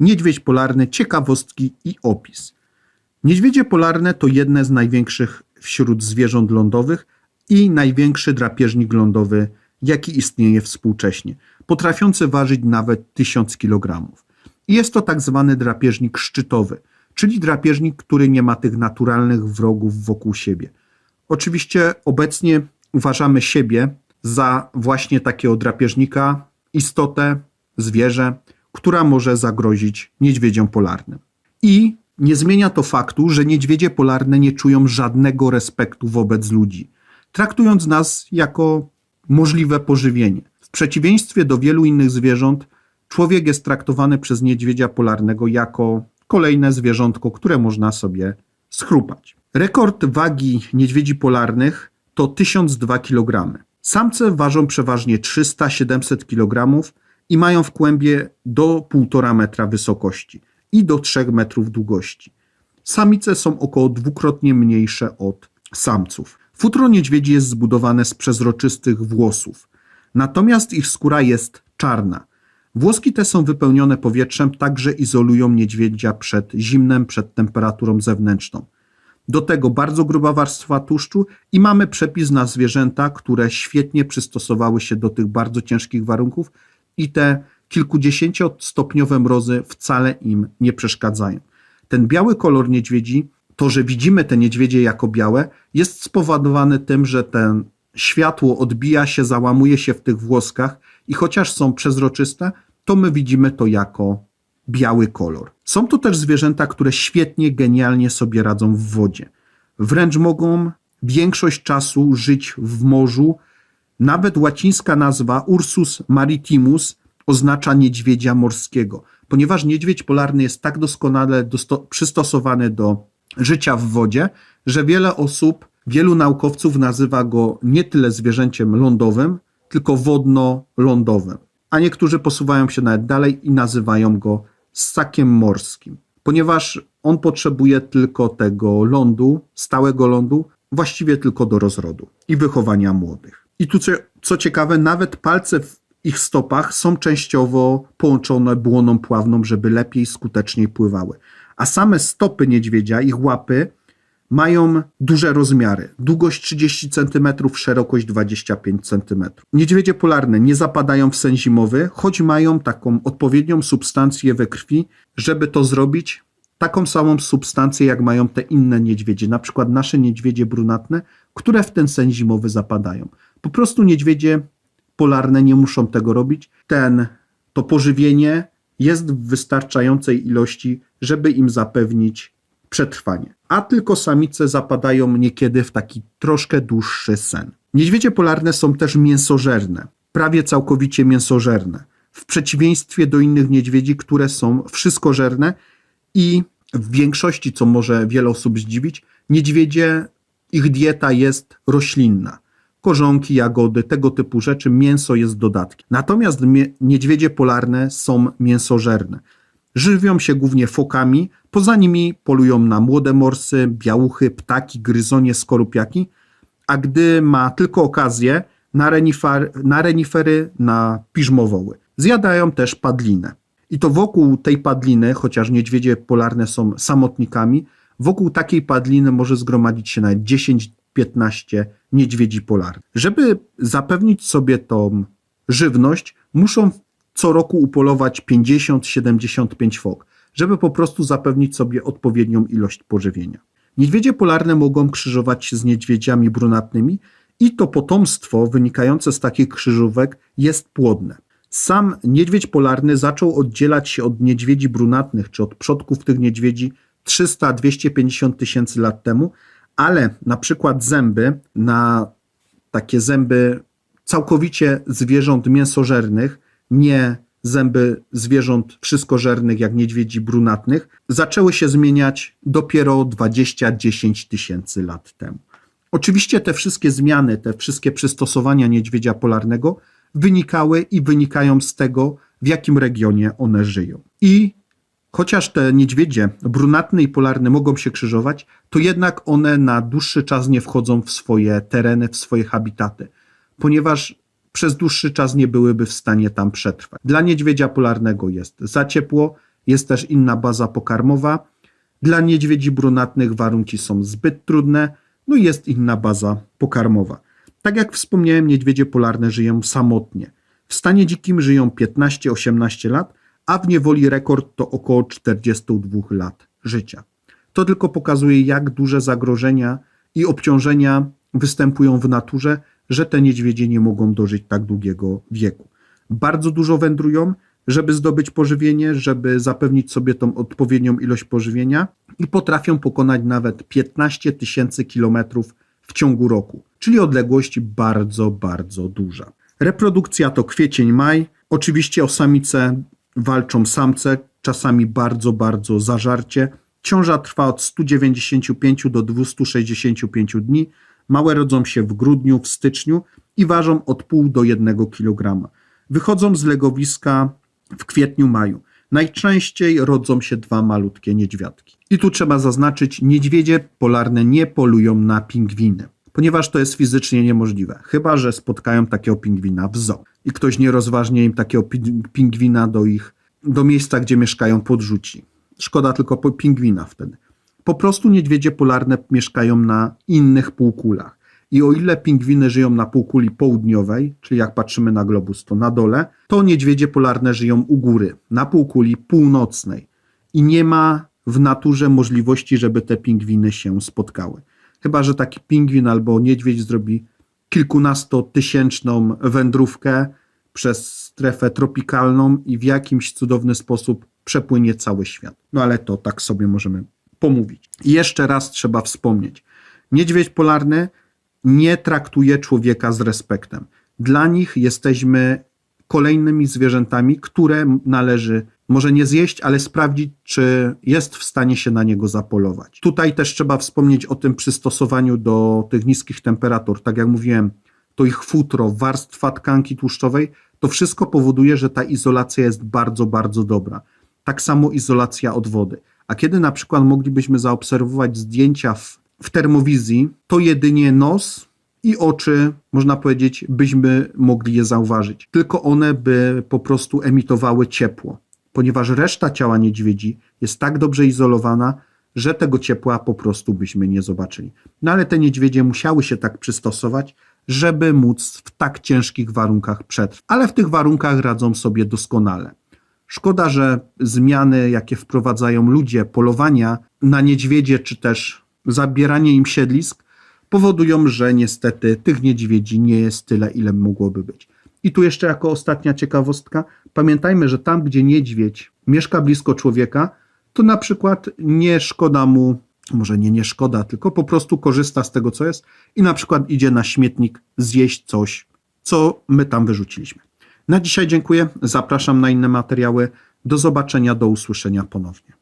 Niedźwiedź polarny, ciekawostki i opis. Niedźwiedzie polarne to jedne z największych wśród zwierząt lądowych i największy drapieżnik lądowy, jaki istnieje współcześnie, potrafiący ważyć nawet 1000 kg. Jest to tak zwany drapieżnik szczytowy, czyli drapieżnik, który nie ma tych naturalnych wrogów wokół siebie. Oczywiście obecnie uważamy siebie za właśnie takiego drapieżnika, istotę, zwierzę, która może zagrozić niedźwiedziom polarnym. I nie zmienia to faktu, że niedźwiedzie polarne nie czują żadnego respektu wobec ludzi, traktując nas jako możliwe pożywienie. W przeciwieństwie do wielu innych zwierząt, człowiek jest traktowany przez niedźwiedzia polarnego jako kolejne zwierzątko, które można sobie schrupać. Rekord wagi niedźwiedzi polarnych to 1002 kg. Samce ważą przeważnie 300-700 kg i mają w kłębie do 1,5 metra wysokości i do 3 metrów długości. Samice są około dwukrotnie mniejsze od samców. Futro niedźwiedzi jest zbudowane z przezroczystych włosów, natomiast ich skóra jest czarna. Włoski te są wypełnione powietrzem, także izolują niedźwiedzia przed zimnem, przed temperaturą zewnętrzną. Do tego bardzo gruba warstwa tłuszczu i mamy przepis na zwierzęta, które świetnie przystosowały się do tych bardzo ciężkich warunków i te kilkudziesięciostopniowe mrozy wcale im nie przeszkadzają. Ten biały kolor niedźwiedzi, to że widzimy te niedźwiedzie jako białe, jest spowodowane tym, że ten światło odbija się, załamuje się w tych włoskach i chociaż są przezroczyste, to my widzimy to jako biały kolor. Są to też zwierzęta, które świetnie, genialnie sobie radzą w wodzie. Wręcz mogą większość czasu żyć w morzu. Nawet łacińska nazwa Ursus maritimus oznacza niedźwiedzia morskiego, ponieważ niedźwiedź polarny jest tak doskonale dosto- przystosowany do życia w wodzie, że wiele osób, wielu naukowców nazywa go nie tyle zwierzęciem lądowym, tylko wodno-lądowym. A niektórzy posuwają się nawet dalej i nazywają go ssakiem morskim, ponieważ on potrzebuje tylko tego lądu, stałego lądu, właściwie tylko do rozrodu i wychowania młodych. I tu, co, ciekawe, nawet palce w ich stopach są częściowo połączone błoną pławną, żeby lepiej, skuteczniej pływały. A same stopy niedźwiedzia, ich łapy, mają duże rozmiary. Długość 30 cm, szerokość 25 cm. Niedźwiedzie polarne nie zapadają w sen zimowy, choć mają taką odpowiednią substancję we krwi, żeby to zrobić. Taką samą substancję, jak mają te inne niedźwiedzie, na przykład nasze niedźwiedzie brunatne, które w ten sen zimowy zapadają. Po prostu niedźwiedzie polarne nie muszą tego robić. Ten, to pożywienie jest w wystarczającej ilości, żeby im zapewnić przetrwanie. A tylko samice zapadają niekiedy w taki troszkę dłuższy sen. Niedźwiedzie polarne są też mięsożerne, prawie całkowicie mięsożerne, w przeciwieństwie do innych niedźwiedzi, które są wszystkożerne i w większości, co może wiele osób zdziwić, niedźwiedzie, ich dieta jest roślinna. Korzonki, jagody, tego typu rzeczy, mięso jest dodatkiem. Natomiast niedźwiedzie polarne są mięsożerne. Żywią się głównie fokami, poza nimi polują na młode morsy, białuchy, ptaki, gryzonie, skorupiaki, a gdy ma tylko okazję, na, na renifery, na piżmowoły. Zjadają też padlinę. I to wokół tej padliny, chociaż niedźwiedzie polarne są samotnikami, wokół takiej padliny może zgromadzić się nawet 10-15 niedźwiedzi polarnych. Żeby zapewnić sobie tą żywność, muszą co roku upolować 50-75 fok, żeby po prostu zapewnić sobie odpowiednią ilość pożywienia. Niedźwiedzie polarne mogą krzyżować się z niedźwiedziami brunatnymi i to potomstwo wynikające z takich krzyżówek jest płodne. Sam niedźwiedź polarny zaczął oddzielać się od niedźwiedzi brunatnych, czy od przodków tych niedźwiedzi 300-250 tysięcy lat temu, ale na przykład zęby na takie zęby całkowicie zwierząt mięsożernych, nie zęby zwierząt wszystkożernych jak niedźwiedzi brunatnych, zaczęły się zmieniać dopiero 20-10 tysięcy lat temu. Oczywiście te wszystkie zmiany, te wszystkie przystosowania niedźwiedzia polarnego wynikały i wynikają z tego, w jakim regionie one żyją. I chociaż te niedźwiedzie brunatne i polarne mogą się krzyżować, to jednak one na dłuższy czas nie wchodzą w swoje tereny, w swoje habitaty, ponieważ przez dłuższy czas nie byłyby w stanie tam przetrwać. Dla niedźwiedzia polarnego jest za ciepło, jest też inna baza pokarmowa. Dla niedźwiedzi brunatnych warunki są zbyt trudne, no i jest inna baza pokarmowa. Tak jak wspomniałem, niedźwiedzie polarne żyją samotnie. W stanie dzikim żyją 15-18 lat, a w niewoli rekord to około 42 lat życia. To tylko pokazuje, jak duże zagrożenia i obciążenia występują w naturze, że te niedźwiedzie nie mogą dożyć tak długiego wieku. Bardzo dużo wędrują, żeby zdobyć pożywienie, żeby zapewnić sobie tą odpowiednią ilość pożywienia i potrafią pokonać nawet 15 tysięcy kilometrów w ciągu roku, czyli odległość bardzo, bardzo duża. Reprodukcja to kwiecień, maj. Oczywiście o samice walczą samce, czasami bardzo, bardzo zażarcie. Ciąża trwa od 195 do 265 dni. Małe rodzą się w grudniu, w styczniu i ważą od pół do 1 kg. Wychodzą z legowiska w kwietniu, maju. Najczęściej rodzą się dwa malutkie niedźwiadki. I tu trzeba zaznaczyć, niedźwiedzie polarne nie polują na pingwiny, ponieważ to jest fizycznie niemożliwe, chyba że spotkają takiego pingwina w zoo i ktoś nierozważnie im takiego pi- pingwina do ich, do miejsca, gdzie mieszkają, podrzuci. Szkoda tylko pingwina wtedy. Po prostu niedźwiedzie polarne mieszkają na innych półkulach. I o ile pingwiny żyją na półkuli południowej, czyli jak patrzymy na globus, to na dole, to niedźwiedzie polarne żyją u góry, na półkuli północnej. I nie ma w naturze możliwości, żeby te pingwiny się spotkały. Chyba, że taki pingwin albo niedźwiedź zrobi kilkunastotysięczną wędrówkę przez strefę tropikalną i w jakimś cudowny sposób przepłynie cały świat. No ale to tak sobie możemy pomówić. I jeszcze raz trzeba wspomnieć. Niedźwiedź polarny nie traktuje człowieka z respektem. Dla nich jesteśmy kolejnymi zwierzętami, które należy może nie zjeść, ale sprawdzić, czy jest w stanie się na niego zapolować. Tutaj też trzeba wspomnieć o tym przystosowaniu do tych niskich temperatur. Tak jak mówiłem, to ich futro, warstwa tkanki tłuszczowej, to wszystko powoduje, że ta izolacja jest bardzo, bardzo dobra. Tak samo izolacja od wody. A kiedy na przykład moglibyśmy zaobserwować zdjęcia w, w termowizji, to jedynie nos i oczy, można powiedzieć, byśmy mogli je zauważyć. Tylko one by po prostu emitowały ciepło, ponieważ reszta ciała niedźwiedzi jest tak dobrze izolowana, że tego ciepła po prostu byśmy nie zobaczyli. No ale te niedźwiedzie musiały się tak przystosować, żeby móc w tak ciężkich warunkach przetrwać. Ale w tych warunkach radzą sobie doskonale. Szkoda, że zmiany, jakie wprowadzają ludzie, polowania na niedźwiedzie, czy też zabieranie im siedlisk, powodują, że niestety tych niedźwiedzi nie jest tyle, ile mogłoby być. I tu jeszcze jako ostatnia ciekawostka, pamiętajmy, że tam, gdzie niedźwiedź mieszka blisko człowieka, to na przykład nie szkoda mu, może nie nie szkoda, tylko po prostu korzysta z tego, co jest i na przykład idzie na śmietnik zjeść coś, co my tam wyrzuciliśmy. Na dzisiaj dziękuję, zapraszam na inne materiały. Do zobaczenia, do usłyszenia ponownie.